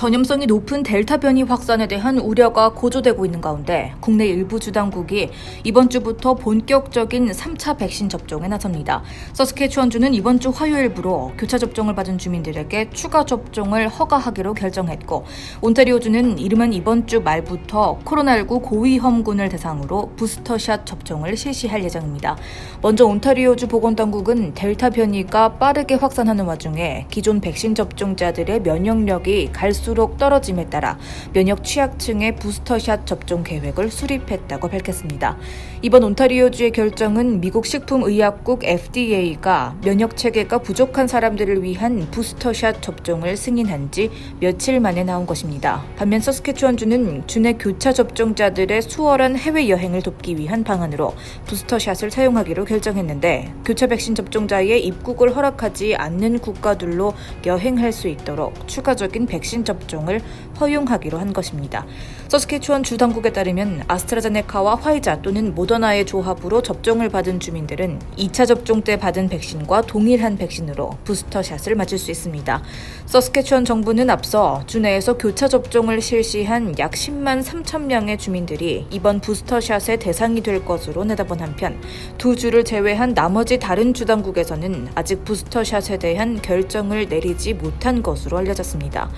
전염성이 높은 델타 변이 확산에 대한 우려가 고조되고 있는 가운데 국내 일부 주당국이 이번 주부터 본격적인 3차 백신 접종에 나섭니다. 서스케추원주는 이번 주 화요일부로 교차 접종을 받은 주민들에게 추가 접종을 허가하기로 결정했고 온타리오주는 이르면 이번 주 말부터 코로나19 고위험군을 대상으로 부스터샷 접종을 실시할 예정입니다. 먼저 온타리오주 보건당국은 델타 변이가 빠르게 확산하는 와중에 기존 백신 접종자들의 면역력이 갈수 록 떨어짐에 따라 면역 취약층의 부스터샷 접종 계획을 수립했다고 밝혔습니다. 이번 온타리오주의 결정은 미국 식품의약국 FDA가 면역 체계가 부족한 사람들을 위한 부스터샷 접종을 승인한 지 며칠 만에 나온 것입니다. 반면 서스케추원주는 주내 교차 접종자들의 수월한 해외 여행을 돕기 위한 방안으로 부스터샷을 사용하기로 결정했는데 교차 백신 접종자의 입국을 허락하지 않는 국가들로 여행할 수 있도록 추가적인 백신 접종 을 허용하기로 한 것입니다. 서스케추원 주 당국에 따르면 아스트라제네카와 화이자 또는 모더나의 조합으로 접종을 받은 주민들은 2차 접종 때 받은 백신과 동일한 백신으로 부스터샷을 맞을 수 있습니다. 서스케추원 정부는 앞서 주내에서 교차 접종을 실시한 약 10만 3천 명의 주민들이 이번 부스터샷의 대상이 될 것으로 내다본 한편 두 주를 제외한 나머지 다른 주 당국에서는 아직 부스터샷에 대한 결정을 내리지 못한 것으로 알려졌습니다.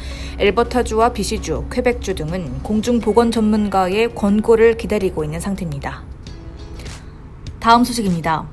엘버타주와 비시주, 퀘벡주 등은 공중보건 전문가의 권고를 기다리고 있는 상태입니다. 다음 소식입니다.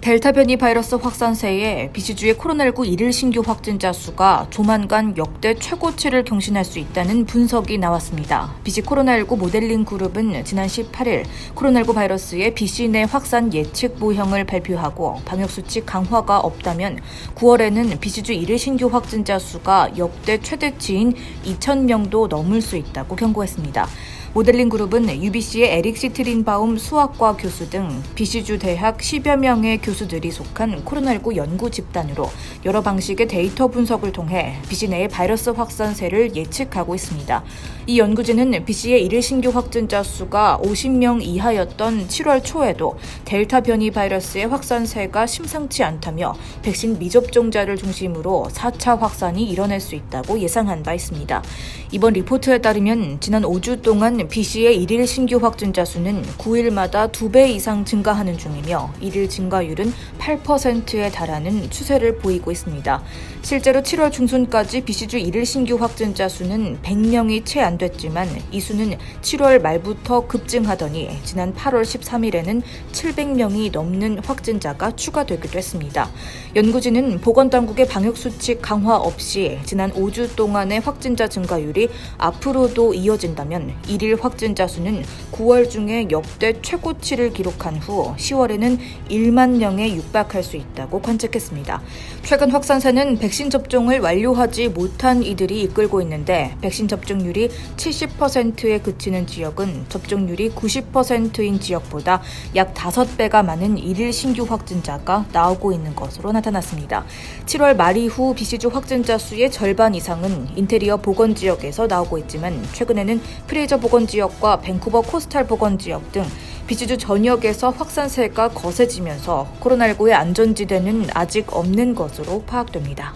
델타 변이 바이러스 확산세에 비시주의 코로나19 일일 신규 확진자 수가 조만간 역대 최고치를 경신할 수 있다는 분석이 나왔습니다. 비시 코로나19 모델링 그룹은 지난 18일 코로나19 바이러스의 비시 내 확산 예측 모형을 발표하고 방역수칙 강화가 없다면 9월에는 비시주 일일 신규 확진자 수가 역대 최대치인 2,000명도 넘을 수 있다고 경고했습니다. 모델링 그룹은 UBC의 에릭 시트린바움 수학과 교수 등 BC주 대학 10여 명의 교수들이 속한 코로나19 연구 집단으로 여러 방식의 데이터 분석을 통해 BC 내의 바이러스 확산세를 예측하고 있습니다. 이 연구진은 BC의 일일 신규 확진자 수가 50명 이하였던 7월 초에도 델타 변이 바이러스의 확산세가 심상치 않다며 백신 미접종자를 중심으로 4차 확산이 일어날 수 있다고 예상한 바 있습니다. 이번 리포트에 따르면 지난 5주 동안 BC의 일일 신규 확진자 수는 9일마다 2배 이상 증가하는 중이며 일일 증가율은 8%에 달하는 추세를 보이고 있습니다. 실제로 7월 중순까지 BC주 일일 신규 확진자 수는 100명이 채 안 됐지만 이 수는 7월 말부터 급증하더니 지난 8월 13일에는 700명이 넘는 확진자가 추가되기도 했습니다. 연구진은 보건당국의 방역수칙 강화 없이 지난 5주 동안의 확진자 증가율이 앞으로도 이어진다면 일일 확진자 수는 9월 중에 역대 최고치를 기록한 후 10월에는 1만 명에 육박할 수 있다고 관측했습니다. 최근 확산세는 백신 접종을 완료하지 못한 이들이 이끌고 있는데 백신 접종률이 70%에 그치는 지역은 접종률이 90%인 지역보다 약 5배가 많은 일일 신규 확진자가 나오고 있는 것으로 나타났습니다. 7월 말 이후 BC주 확진자 수의 절반 이상은 인테리어 보건 지역에서 나오고 있지만 최근에는 프레이저 보건 지역과 밴쿠버 코스탈 보건 지역 등 비주주 전역에서 확산세가 거세지면서 코로나19의 안전지대는 아직 없는 것으로 파악됩니다.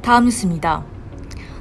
다음 뉴스입니다.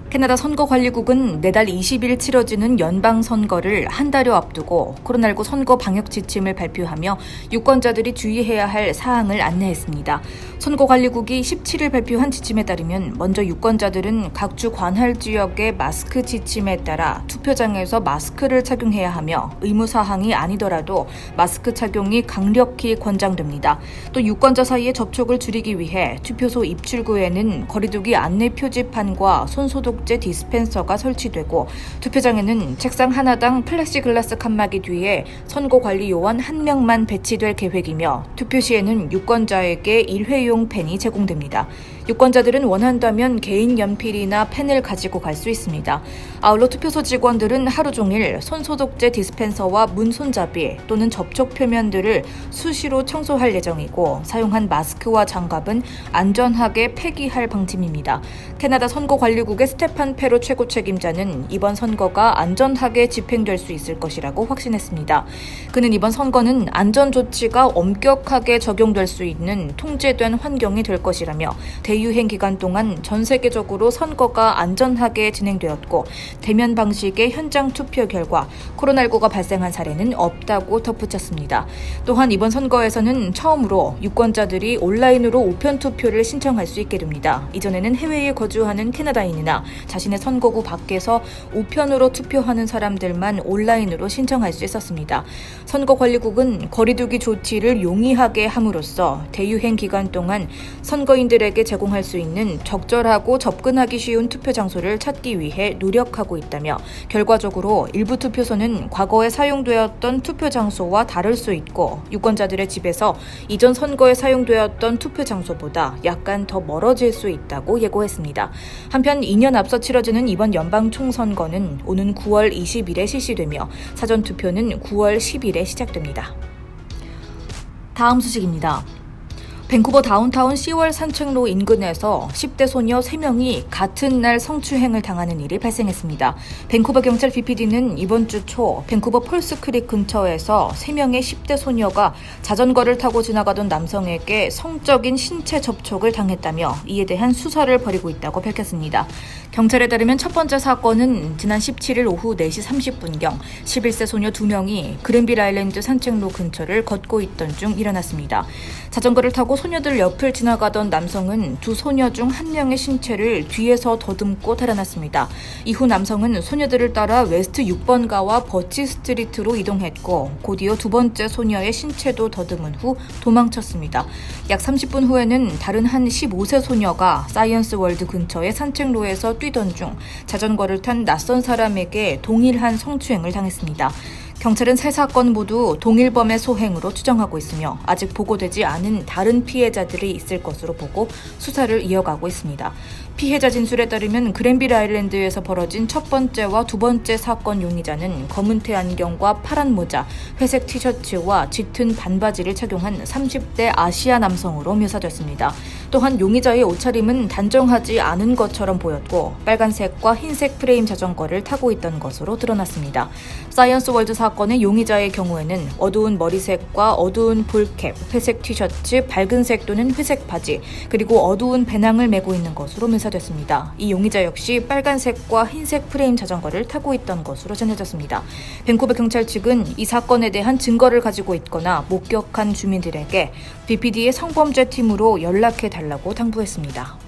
캐나다 선거관리국은 내달 20일 치러지는 연방 선거를 한 달여 앞두고 코로나19 선거 방역 지침을 발표하며 유권자들이 주의해야 할 사항을 안내했습니다. 선거관리국이 17일 발표한 지침에 따르면 먼저 유권자들은 각주 관할 지역의 마스크 지침에 따라 투표장에서 마스크를 착용해야 하며 의무 사항이 아니더라도 마스크 착용이 강력히 권장됩니다. 또 유권자 사이의 접촉을 줄이기 위해 투표소 입출구에는 거리두기 안내 표지판과 손소독 소독제 디스펜서가 설치되고 투표장에는 책상 하나당 플렉시글라스 칸막이 뒤에 선거 관리 요원 한 명만 배치될 계획이며 투표 시에는 유권자에게 일회용 펜이 제공됩니다. 유권자들은 원한다면 개인 연필이나 펜을 가지고 갈 수 있습니다. 아울러 투표소 직원들은 하루 종일 손소독제 디스펜서와 문 손잡이 또는 접촉 표면들을 수시로 청소할 예정이고 사용한 마스크와 장갑은 안전하게 폐기할 방침입니다. 캐나다 선거관리국의 스테판 페로 최고 책임자는 이번 선거가 안전하게 집행될 수 있을 것이라고 확신했습니다. 그는 이번 선거는 안전 조치가 엄격하게 적용될 수 있는 통제된 환경이 될 것이라며 대 유행 기간 동안 전 세계적으로 선거가 안전하게 진행되었고 대면 방식의 현장 투표 결과 코로나19가 발생한 사례는 없다고 덧붙였습니다. 또한 이번 선거에서는 처음으로 유권자들이 온라인으로 우편 투표를 신청할 수 있게 됩니다. 이전에는 해외에 거주하는 캐나다인이나 자신의 선거구 밖에서 우편으로 투표하는 사람들만 온라인으로 신청할 수 있었습니다. 선거관리국은 거리두기 조치를 용이하게 함으로써 대유행 기간 동안 선거인들에게 제공 할 수 있는 적절하고 접근하기 쉬운 투표 장소를 찾기 위해 노력하고 있다며 결과적으로 일부 투표소는 과거에 사용되었던 투표 장소와 다를 수 있고 유권자들의 집에서 이전 선거에 사용되었던 투표 장소보다 약간 더 멀어질 수 있다고 예고했습니다. 한편 2년 앞서 치러지는 이번 연방 총선거는 오는 9월 20일에 실시되며 사전 투표는 9월 10일에 시작됩니다. 다음 소식입니다. 밴쿠버 다운타운 10월 산책로 인근에서 10대 소녀 3명이 같은 날 성추행을 당하는 일이 발생했습니다. 밴쿠버 경찰 BPD는 이번 주 초 밴쿠버 폴스크릭 근처에서 3명의 10대 소녀가 자전거를 타고 지나가던 남성에게 성적인 신체 접촉을 당했다며 이에 대한 수사를 벌이고 있다고 밝혔습니다. 경찰에 따르면 첫 번째 사건은 지난 17일 오후 4시 30분경 11세 소녀 2명이 그랜빌 아일랜드 산책로 근처를 걷고 있던 중 일어났습니다. 자전거를 타고 소녀들 옆을 지나가던 남성은 두 소녀 중 한 명의 신체를 뒤에서 더듬고 달아났습니다. 이후 남성은 소녀들을 따라 웨스트 6번가와 버치 스트리트로 이동했고 곧이어 두 번째 소녀의 신체도 더듬은 후 도망쳤습니다. 약 30분 후에는 다른 한 15세 소녀가 사이언스 월드 근처의 산책로에서 뛰던 중 자전거를 탄 낯선 사람에게 동일한 성추행을 당했습니다. 경찰은 세 사건 모두 동일범의 소행으로 추정하고 있으며 아직 보고되지 않은 다른 피해자들이 있을 것으로 보고 수사를 이어가고 있습니다. 피해자 진술에 따르면 그랜빌 아일랜드에서 벌어진 첫 번째와 두 번째 사건 용의자는 검은테 안경과 파란 모자, 회색 티셔츠와 짙은 반바지를 착용한 30대 아시아 남성으로 묘사됐습니다. 또한 용의자의 옷차림은 단정하지 않은 것처럼 보였고 빨간색과 흰색 프레임 자전거를 타고 있던 것으로 드러났습니다. 사이언스 월드 사건의 용의자의 경우에는 어두운 머리색과 어두운 볼캡, 회색 티셔츠, 밝은색 또는 회색 바지, 그리고 어두운 배낭을 메고 있는 것으로 묘사됐습니다. 이 용의자 역시 빨간색과 흰색 프레임 자전거를 타고 있던 것으로 전해졌습니다. 밴쿠버 경찰 측은 이 사건에 대한 증거를 가지고 있거나 목격한 주민들에게 BPD의 성범죄 팀으로 연락해 달라고 당부했습니다.